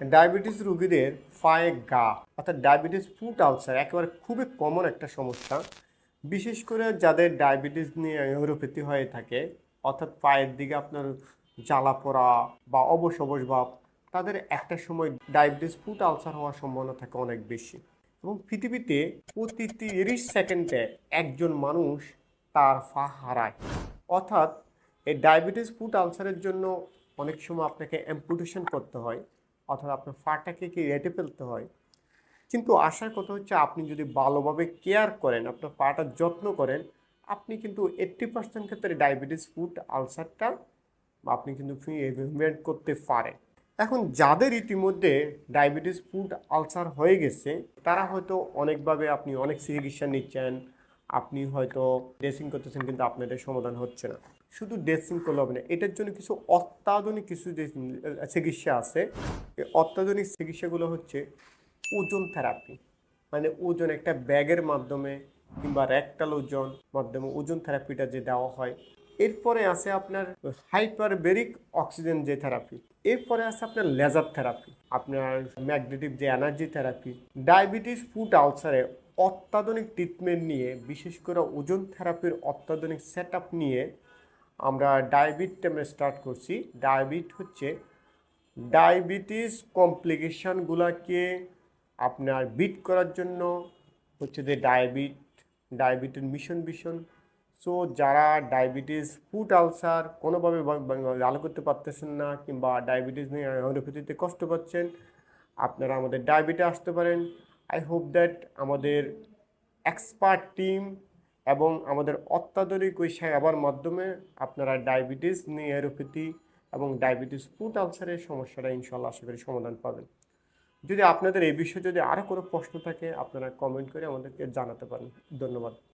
Diabetes রোগীদের পায়ে গা, অর্থাৎ ডায়াবেটিস ফুট আলসার, একেবারে খুবই কমন একটা সমস্যা। বিশেষ করে যাদের ডায়াবেটিস নিয়ে ইউরোপ্যাথি হয়ে থাকে, অর্থাৎ পায়ের দিকে আপনার জ্বালা পড়া বা অবশ অবশ ভাব, তাদের একটা সময় ডায়াবেটিস ফুট আলসার হওয়ার সম্ভাবনা থাকে অনেক বেশি। এবং পৃথিবীতে প্রতি তিরিশ সেকেন্ডে একজন মানুষ তার পা হারায়। অর্থাৎ এই ডায়াবেটিস ফুট আলসারের জন্য অনেক সময় আপনাকে অ্যাম্পুটেশন করতে হয়। অর্থাৎ আপনার ফাটাকে কি রেটে ফেলতে হয়? কিন্তু আসার কথা হচ্ছে আপনি যদি ভালোভাবে কেয়ার করেন, আপনার পাটার যত্ন করেন, আপনি কিন্তু এইট্টি পার্সেন্ট ক্ষেত্রে ডায়াবেটিস ফুড আলসারটা আপনি কিন্তু প্রিভেন্ট করতে পারেন। এখন যাদের ইতিমধ্যে ডায়াবেটিস ফুড আলসার হয়ে গেছে, তারা হয়তো অনেকভাবে আপনি অনেক চিকিৎসা নিচ্ছেন, আপনি হয়তো ড্রেসিং করতেছেন, কিন্তু আপনার সমাধান হচ্ছে না। শুধু ড্রেসিং করলে হবে না, এটার জন্য কিছু অত্যাধুনিক কিছু যে চিকিৎসা আছে অত্যাধুনিক চিকিৎসাগুলো হচ্ছে ওজন থেরাপি। মানে ওজন একটা ব্যাগের মাধ্যমে কিংবা র্যাকটাল ওজন মাধ্যমে ওজন থেরাপিটা যে দেওয়া হয়। এরপরে আছে আপনার হাইপারবেরিক অক্সিজেন যে থেরাপি, এরপরে আছে আপনার লেজার থেরাপি, আপনার ম্যাগনেটিভ যে এনার্জি থেরাপি। ডায়াবেটিস ফুড আলসারে অত্যাধুনিক ট্রিটমেন্ট নিয়ে, বিশেষ করে ওজন থেরাপির অত্যাধুনিক সেট নিয়ে আমরা ডায়াবিট আমরা স্টার্ট করছি। ডায়াবিট হচ্ছে ডায়াবেটিস কমপ্লিকেশনগুলোকে আপনার বিট করার জন্য হচ্ছে যে ডায়াবিট ডায়াবেটিস মিশন ভিশন সো যারা ডায়াবেটিস ফুড আলসার কোনোভাবে ভালো করতে পারতেছেন না কিংবা ডায়াবেটিস নিয়ে হোমিওপ্যাথিতে কষ্ট পাচ্ছেন, আপনারা আমাদের ডায়াবেটে আসতে পারেন। আই হোপ দ্যাট আমাদের এক্সপার্ট টিম এবং আমাদের অত্যাধুনিক ওই সেবার মাধ্যমে আপনারা ডায়াবেটিস, নিউরোপ্যাথি এবং ডায়াবেটিস ফুড আলসারের সমস্যাটা ইনশাল্লাহ আশা করি সমাধান পাবেন। যদি আপনাদের এই বিষয়ে যদি আরও কোনো প্রশ্ন থাকে, আপনারা কমেন্ট করে আমাদেরকে জানাতে পারেন। ধন্যবাদ।